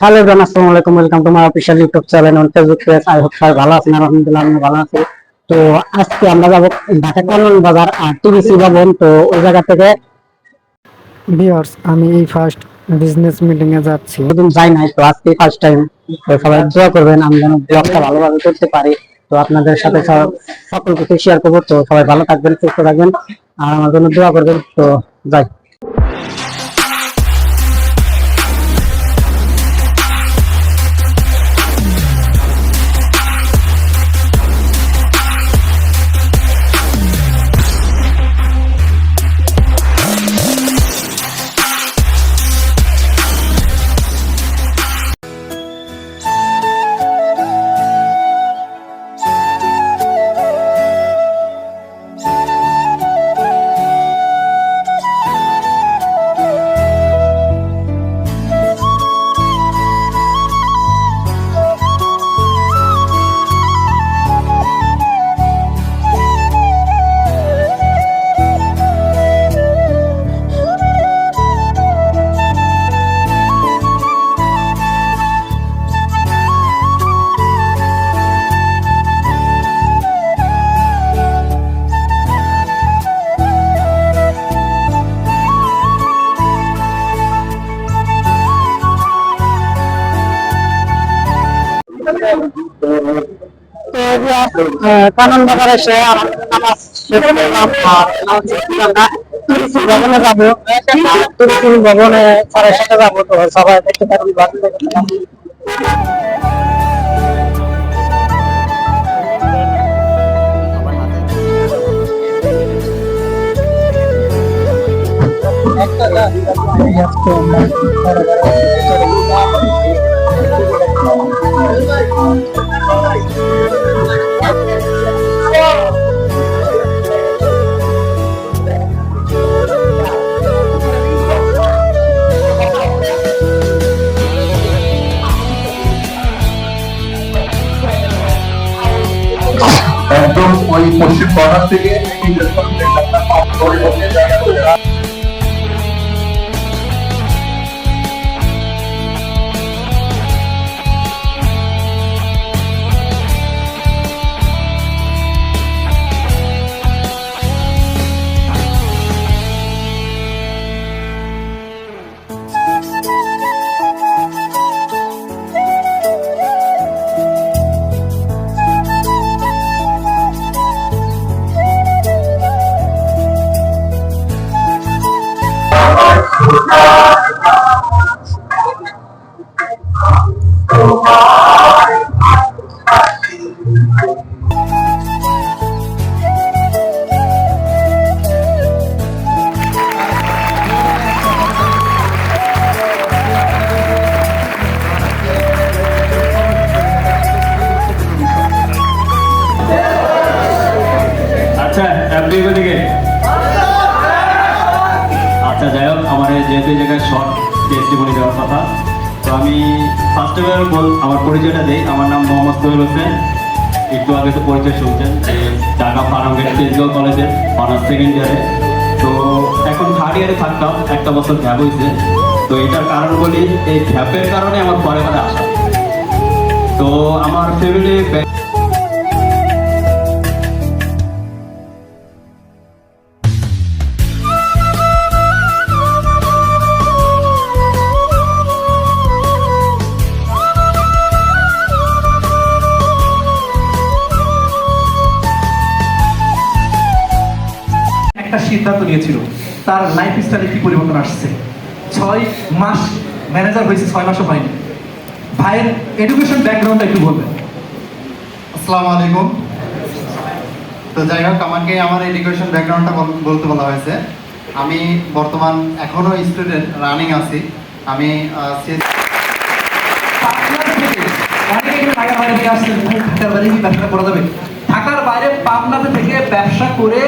Hello everyone আসসালামু আলাইকুম welcome to my official YouTube channel on Facebook page I hope সবাই ভালো আছেন আলহামদুলিল্লাহ আমি ভালো আছি। তো আজকে আমরা যাব ঢাকা কানন বাজার আর টিভিসি ভবন। তো ওই জায়গা থেকে ভিউয়ার্স আমি এই ফার্স্ট বিজনেস মিটিং এ যাচ্ছি। কোনদিন যাই নাই তো আজকে ফার্স্ট টাইম তো সবাই দোয়া করবেন আমি যেন ব্লগটা ভালোভাবে করতে পারি। তো আপনাদের সাথে সব- সকল কিছু শেয়ার করব। তো সবাই ভালো থাকবেন সুস্থ থাকবেন। আর আমার জন্য দোয়া করবেন। তো যাই। কানন বাজারে এসে নামাজ যাব তুলসী ভবনে স্যারের সাথে যাব তো সবাই দেখতে পারবেন বাকি একদম ওই পশ্চিম কর্নার থেকে আপনি দিকে আচ্ছা যাই হোক, আমার যেহেতু জায়গায় শর্ট টেস্টিমনি দেওয়ার কথা, তো আমি ফার্স্ট অফ বল আমার পরিচয়টা দিই। আমার নাম মোহাম্মদ সোহেল হোসেন। একটু আগে তো পরিচয় শুনছেন ঢাকা ফার্মগেট ফিজিক্যাল কলেজের অনার্স সেকেন্ড ইয়ারে তো এখন থার্ড ইয়ারে থাকতাম, একটা বছর গ্যাপ হয়েছে। তো এটার কারণ বলি, এই গ্যাপের কারণে আমার পরে পরে আসা। তো আমার ফ্যামিলি একটা সিদ্ধান্ত নিয়েছিল তার লাইফ স্টাইলে কি পরিবর্তন আসছে? ছয় মাস ম্যানেজার হয়েছে ছয় মাসও হয়নি। ভাইয়ের এডুকেশন ব্যাকগ্রাউন্ডটা একটু বলবেন। আসসালামু আলাইকুম। তো যাই হোক আমাকে আমার এডুকেশন ব্যাকগ্রাউন্ডটা বলতে বলা হয়েছে। আমি বর্তমান এখনও স্টুডেন্ট রানিং আছি। আমি ঢাকার বাইরে পাবনাতে থেকে ব্যবসা করে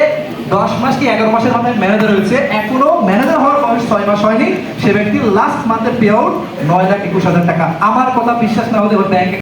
দশ মাস কি এগারো মাসের মাথায় ম্যানেজার হয়েছে? এখনও ম্যানেজার হওয়ার বয়স ছয় মাস হয়নি। সে ব্যক্তি লাস্ট মান্থের পে আউট নয় লাখ একুশ হাজার টাকা। আমার কথা বিশ্বাস না হলে ব্যাংকে